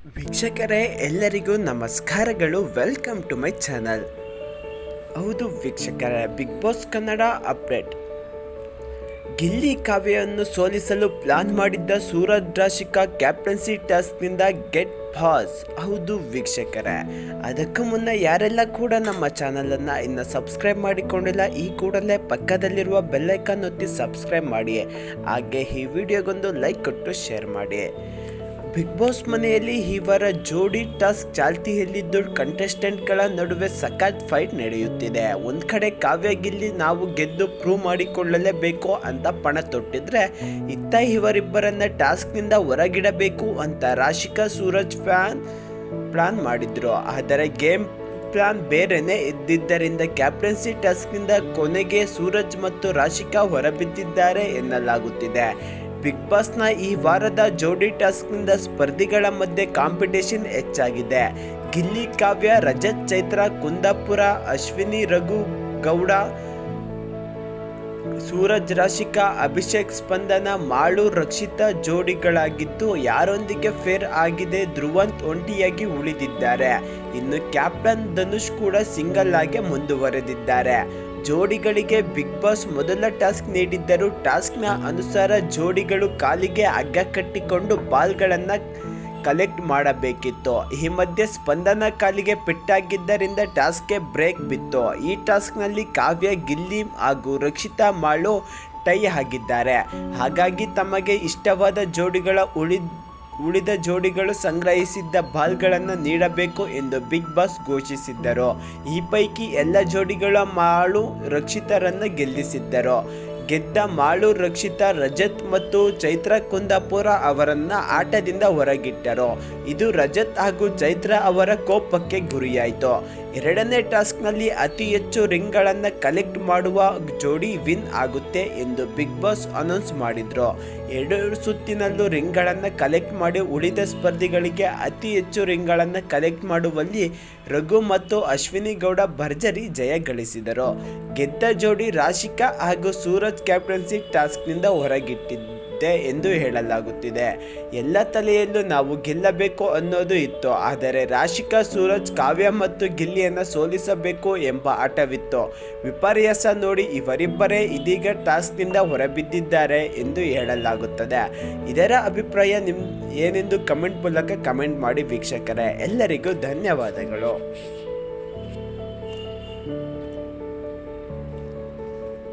ವೀಕ್ಷಕರೇ, ಎಲ್ಲರಿಗೂ ನಮಸ್ಕಾರಗಳು. ವೆಲ್ಕಮ್ ಟು ಮೈ ಚಾನಲ್ ಹೌದು ವೀಕ್ಷಕರೇ Bigg Boss Kannada update Gilli ಕಾವ್ಯವನ್ನು ಸೋಲಿಸಲು ಪ್ಲಾನ್ ಮಾಡಿದ್ದ ಸೂರಜ್ ರಾಶಿಕಾ ಕ್ಯಾಪ್ಟನ್ಸಿ ಟಾಸ್ಕ್ನಿಂದ ಗೆಟ್ ಪಾಸ್ ಹೌದು ವೀಕ್ಷಕರೇ. ಅದಕ್ಕೂ ಮುನ್ನ ಯಾರೆಲ್ಲ ಕೂಡ ನಮ್ಮ ಚಾನಲನ್ನು ಇನ್ನು ಸಬ್ಸ್ಕ್ರೈಬ್ ಮಾಡಿಕೊಂಡಿಲ್ಲ, ಈ ಕೂಡಲೇ ಪಕ್ಕದಲ್ಲಿರುವ ಬೆಲ್ಲೈಕನ್ ಒತ್ತಿ ಸಬ್ಸ್ಕ್ರೈಬ್ ಮಾಡಿ. ಹಾಗೆ ಈ ವಿಡಿಯೋಗೊಂದು ಲೈಕ್ ಕೊಟ್ಟು ಶೇರ್ ಮಾಡಿ. ಬಿಗ್ ಬಾಸ್ ಮನೆಯಲ್ಲಿ ಈ ವಾರ ಜೋಡಿ ಟಾಸ್ಕ್ ಚಾಲ್ತಿಯಲ್ಲಿದ್ದು ಕಂಟೆಸ್ಟೆಂಟ್ಗಳ ನಡುವೆ ಸಖತ್ ಫೈಟ್ ನಡೆಯುತ್ತಿದೆ. ಒಂದು ಕಡೆ ಕಾವ್ಯ ಗಿಲ್ಲಿ ನಾವು ಗೆದ್ದು ಪ್ರೂವ್ ಮಾಡಿಕೊಳ್ಳಲೇಬೇಕು ಅಂತ ಪಣ ತೊಟ್ಟಿದ್ರೆ, ಇತ್ತ ಇವರಿಬ್ಬರನ್ನ ಟಾಸ್ಕ್ನಿಂದ ಹೊರಗಿಡಬೇಕು ಅಂತ ರಾಶಿಕಾ ಸೂರಜ್ ಫ್ಯಾನ್ ಪ್ಲಾನ್ ಮಾಡಿದ್ರು. ಆದರೆ ಗೇಮ್ ಪ್ಲಾನ್ ಬೇರೆನೆ ಇದ್ದಿದ್ದರಿಂದ ಕ್ಯಾಪ್ಟನ್ಸಿ ಟಾಸ್ಕ್ನಿಂದ ಕೊನೆಗೆ ಸೂರಜ್ ಮತ್ತು ರಾಶಿಕಾ ಹೊರಬಿದ್ದಿದ್ದಾರೆ ಎನ್ನಲಾಗುತ್ತಿದೆ. ಬಿಗ್ ಬಾಸ್ನ ಈ ವಾರದ ಜೋಡಿ ಟಾಸ್ಕ್ನಿಂದ ಸ್ಪರ್ಧಿಗಳ ಮಧ್ಯೆ ಕಾಂಪಿಟೇಷನ್ ಹೆಚ್ಚಾಗಿದೆ. ಗಿಲ್ಲಿ ಕಾವ್ಯ, ರಜತ್ ಚೈತ್ರ, ಕುಂದಾಪುರ, ಅಶ್ವಿನಿ, ರಘು ಗೌಡ, ಸೂರಜ್, ರಾಶಿಕಾ, ಅಭಿಷೇಕ್, ಸ್ಪಂದನ, ಮಾಳು, ರಕ್ಷಿತಾ ಜೋಡಿಗಳಾಗಿದ್ದು ಯಾರೊಂದಿಗೆ ಫೇರ್ ಆಗಿದೆ ಧ್ರುವಂತ್ ಒಂಟಿಯಾಗಿ ಉಳಿದಿದ್ದಾರೆ. ಇನ್ನು ಕ್ಯಾಪ್ಟನ್ ಧನುಷ್ ಕೂಡ ಸಿಂಗಲ್ ಆಗಿ ಮುಂದುವರೆದಿದ್ದಾರೆ. ಜೋಡಿಗಳಿಗೆ ಬಿಗ್ ಬಾಸ್ ಮೊದಲ ಟಾಸ್ಕ್ ನೀಡಿದ್ದರು ಟಾಸ್ಕ್ನ ಅನುಸಾರ ಜೋಡಿಗಳು ಕಾಲಿಗೆ ಹಗ್ಗ ಕಟ್ಟಿಕೊಂಡು ಬಾಲ್ಗಳನ್ನು ಕಲೆಕ್ಟ್ ಮಾಡಬೇಕಿತ್ತು. ಈ ಮಧ್ಯೆ ಸ್ಪಂದನ ಕಾಲಿಗೆ ಪೆಟ್ಟಾಗಿದ್ದರಿಂದ ಟಾಸ್ಕ್ಗೆ ಬ್ರೇಕ್ ಬಿತ್ತು. ಈ ಟಾಸ್ಕ್ನಲ್ಲಿ ಕಾವ್ಯ, ಗಿಲ್ಲಿ ಹಾಗೂ ರಕ್ಷಿತಾ ಮಾಳು ಟೈ ಆಗಿದ್ದಾರೆ. ಹಾಗಾಗಿ ತಮಗೆ ಇಷ್ಟವಾದ ಜೋಡಿಗಳ ಉಳಿದ ಉಳಿದ ಜೋಡಿಗಳು ಸಂಗ್ರಹಿಸಿದ್ದ ಬಾಲ್ಗಳನ್ನು ನೀಡಬೇಕು ಎಂದು ಬಿಗ್ ಬಾಸ್ ಘೋಷಿಸಿದ್ದರು. ಈ ಪೈಕಿ ಎಲ್ಲ ಜೋಡಿಗಳ ಮಾಳು ರಕ್ಷಿತರನ್ನು ಗೆಲ್ಲಿಸಿದ್ದರು. ಗೆದ್ದ ಮಾಳು ರಕ್ಷಿತಾ ರಜತ್ ಮತ್ತು ಚೈತ್ರ ಕುಂದಾಪುರ ಅವರನ್ನ ಆಟದಿಂದ ಹೊರಗಿಟ್ಟರು. ಇದು ರಜತ್ ಹಾಗೂ ಚೈತ್ರ ಅವರ ಕೋಪಕ್ಕೆ ಗುರಿಯಾಯಿತು. ಎರಡನೇ ಟಾಸ್ಕ್ನಲ್ಲಿ ಅತಿ ಹೆಚ್ಚು ರಿಂಗ್ಗಳನ್ನು ಕಲೆಕ್ಟ್ ಮಾಡುವ ಜೋಡಿ ವಿನ್ ಆಗುತ್ತೆ ಎಂದು ಬಿಗ್ ಬಾಸ್ ಅನೌನ್ಸ್ ಮಾಡಿದ್ರು. ಎರಡು ಸುತ್ತಿನಲ್ಲೂ ರಿಂಗ್ಗಳನ್ನು ಕಲೆಕ್ಟ್ ಮಾಡಿ ಉಳಿದ ಸ್ಪರ್ಧಿಗಳಿಗೆ ಅತಿ ಹೆಚ್ಚು ರಿಂಗ್ಗಳನ್ನು ಕಲೆಕ್ಟ್ ಮಾಡುವಲ್ಲಿ ರಘು ಮತ್ತು ಅಶ್ವಿನಿ ಗೌಡ ಭರ್ಜರಿ ಜಯ ಗಳಿಸಿದರು. ಗೆದ್ದ ಜೋಡಿ ರಾಶಿಕಾ ಹಾಗೂ ಸೂರಜ್ ಕ್ಯಾಪ್ಟನ್ಸಿ ಟಾಸ್ಕ್ನಿಂದ ಹೊರಗಿಟ್ಟಿದ್ದೆ ಎಂದು ಹೇಳಲಾಗುತ್ತಿದೆ. ಎಲ್ಲ ತಲೆಯಲ್ಲೂ ನಾವು ಗೆಲ್ಲಬೇಕು ಅನ್ನೋದು ಇತ್ತು. ಆದರೆ ರಾಶಿಕಾ, ಸೂರಜ್, ಕಾವ್ಯ ಮತ್ತು ಗಿಲ್ಲಿಯನ್ನು ಸೋಲಿಸಬೇಕು ಎಂಬ ಆಟವಿತ್ತು ವಿಪರ್ಯಾಸ ನೋಡಿ ಇವರಿಬ್ಬರೇ ಇದೀಗ ಟಾಸ್ಕ್ನಿಂದ ಹೊರಬಿದ್ದಿದ್ದಾರೆ ಎಂದು ಹೇಳಲಾಗುತ್ತದೆ. ಇದರ ಅಭಿಪ್ರಾಯ ನಿಮ್ ಏನೆಂದು ಕಮೆಂಟ್ ಮೂಲಕ ಕಮೆಂಟ್ ಮಾಡಿ ವೀಕ್ಷಕರೇ. ಎಲ್ಲರಿಗೂ ಧನ್ಯವಾದಗಳು.